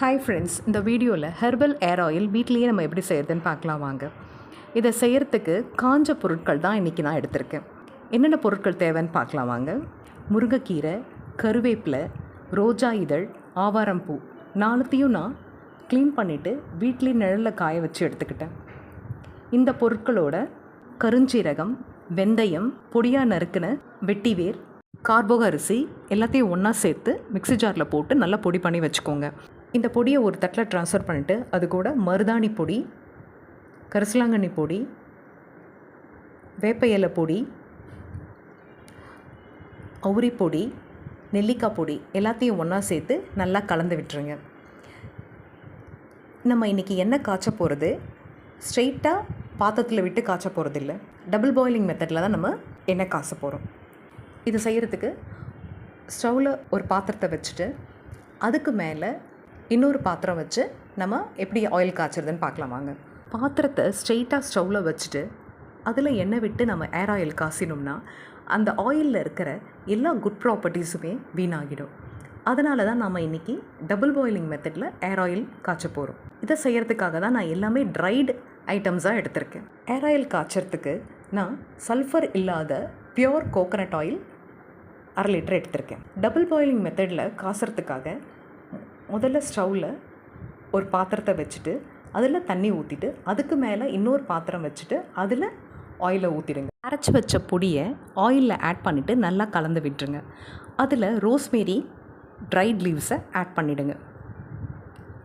Hi friends இந்த வீடியோவில் herbal ஏர் oil வீட்லேயே நம்ம எப்படி செய்கிறதுன்னு பார்க்கலாம் வாங்க. இதை செய்கிறதுக்கு காஞ்ச பொருட்கள் தான் இன்றைக்கி நான் எடுத்திருக்கேன். என்னென்ன பொருட்கள் தேவைன்னு பார்க்கலாம் வாங்க. முருங்கைக்கீரை கருவேப்பிலை ரோஜா இதழ் ஆவாரம்பூ நாலுத்தையும் நான் க்ளீன் பண்ணிவிட்டு வீட்லேயே நிழலில் காய வச்சு எடுத்துக்கிட்டேன். இந்த பொருட்களோட கருஞ்சீரகம் வெந்தயம் பொடியாக நறுக்கின வெட்டிவேர் கார்போக அரிசி எல்லாத்தையும் ஒன்றா சேர்த்து மிக்ஸி ஜாரில் போட்டு நல்லா பொடி பண்ணி வச்சுக்கோங்க. இந்த பொடியை ஒரு தட்டில் ட்ரான்ஸ்ஃபர் பண்ணிவிட்டு அது கூட மருதாணி பொடி கரிசலாங்கண்ணி பொடி வேப்ப இலை பொடி அவுரி பொடி நெல்லிக்காய் பொடி எல்லாத்தையும் ஒன்றா சேர்த்து நல்லா கலந்து விட்டுருங்க. நம்ம இன்றைக்கி எண்ணெய் காய்ச்ச போகிறது ஸ்ட்ரெயிட்டாக பாத்திரத்தில் விட்டு காய்ச்ச போகிறது இல்லை டபுள் பாயிலிங் மெத்தடில் தான் நம்ம எண்ணெய் காய்ச்ச போகிறோம் இது செய்கிறதுக்கு ஸ்டவ்வில் ஒரு பாத்திரத்தை வச்சுட்டு அதுக்கு மேலே இன்னொரு பாத்திரம் வச்சு நம்ம எப்படி ஆயில் காய்ச்சறதுன்னு பார்க்கலாம் வாங்க. பாத்திரத்தை ஸ்ட்ரெயிட்டாக ஸ்டவ்வில் வச்சுட்டு அதில் எண்ணெய் விட்டு நம்ம ஏர் ஆயில் காசினோம்னா அந்த ஆயிலில் இருக்கிற எல்லா குட் ப்ராப்பர்ட்டிஸுமே வீணாகிடும். அதனால தான் நம்ம இன்றைக்கி டபுள் பாயிலிங் மெத்தடில் ஏர் ஆயில் காய்ச்ச போகிறோம் இதை செய்கிறதுக்காக தான் நான் எல்லாமே ட்ரைடு ஐட்டம்ஸாக எடுத்திருக்கேன். ஏர் ஆயில் காய்ச்சறதுக்கு நான் சல்ஃபர் இல்லாத பியோர் கோகனட் ஆயில் அரை லிட்டர் எடுத்திருக்கேன். டபுள் பாயிலிங் மெத்தடில் காசுறதுக்காக முதல்ல ஸ்டவ்வில் ஒரு பாத்திரத்தை வச்சுட்டு அதில் தண்ணி ஊற்றிட்டு அதுக்கு மேலே இன்னொரு பாத்திரம் வச்சுட்டு அதில் ஆயிலை ஊற்றிடுங்க அரைச்சி வச்ச பொடியை ஆயிலில் ஆட் பண்ணிவிட்டு நல்லா கலந்து விட்டுருங்க. அதில் ரோஸ்மேரி ட்ரைட் லீவ்ஸை ஆட் பண்ணிவிடுங்க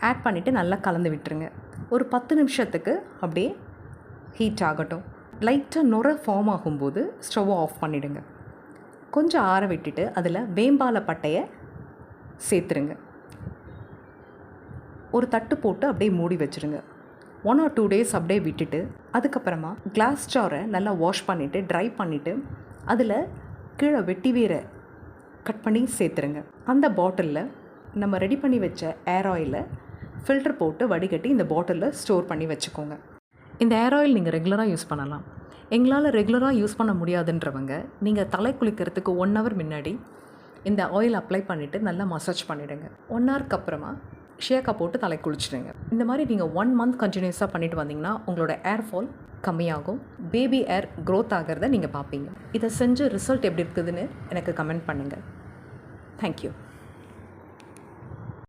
ஆட் பண்ணிவிட்டு நல்லா கலந்து விட்டுருங்க. ஒரு பத்து நிமிஷத்துக்கு அப்படியே ஹீட் ஆகட்டும். லைட்டாக நுர ஃபார்ம் ஆகும்போது ஸ்டவ்வை ஆஃப் பண்ணிவிடுங்க கொஞ்சம் ஆற விட்டுட்டு அதில் வேம்பால பட்டையை சேர்த்துருங்க. ஒரு தட்டு போட்டு அப்படியே மூடி வச்சுருங்க. ஒன் ஆர் டூ டேஸ் அப்படியே விட்டுட்டு அதுக்கப்புறமா கிளாஸ் ஜாரை நல்லா வாஷ் பண்ணிவிட்டு ட்ரை பண்ணிவிட்டு அதில் கீழே வெட்டி வேரை கட் பண்ணி சேர்த்துருங்க. அந்த பாட்டிலில் நம்ம ரெடி பண்ணி வச்ச ஏர் ஆயிலை ஃபில்டர் போட்டு வடிகட்டி இந்த பாட்டிலில் ஸ்டோர் பண்ணி வச்சுக்கோங்க. இந்த ஏர் ஆயில் நீங்கள் ரெகுலராக யூஸ் பண்ணலாம். எங்களால் ரெகுலராக யூஸ் பண்ண முடியாதுன்றவங்க நீங்கள் தலை குளிக்கிறதுக்கு ஒன் ஹவர் முன்னாடி இந்த ஆயில் அப்ளை பண்ணிவிட்டு நல்லா மசாஜ் பண்ணிவிடுங்க ஒன் ஹவருக்கு அப்புறமா ஷேக்கா போட்டு தலை குளிச்சிடுங்க. இந்த மாதிரி நீங்கள் ஒன் மந்த் கண்டினியூஸாக பண்ணிட்டு வந்தீங்கன்னா உங்களோட ஏர் ஃபால் கம்மியாகும். பேபி ஏர் க்ரோத் ஆகிறத நீங்கள் பார்ப்பீங்க. இதை செஞ்சு ரிசல்ட் எப்படி இருக்குதுன்னு எனக்கு கமெண்ட் பண்ணுங்கள் தேங்க்யூ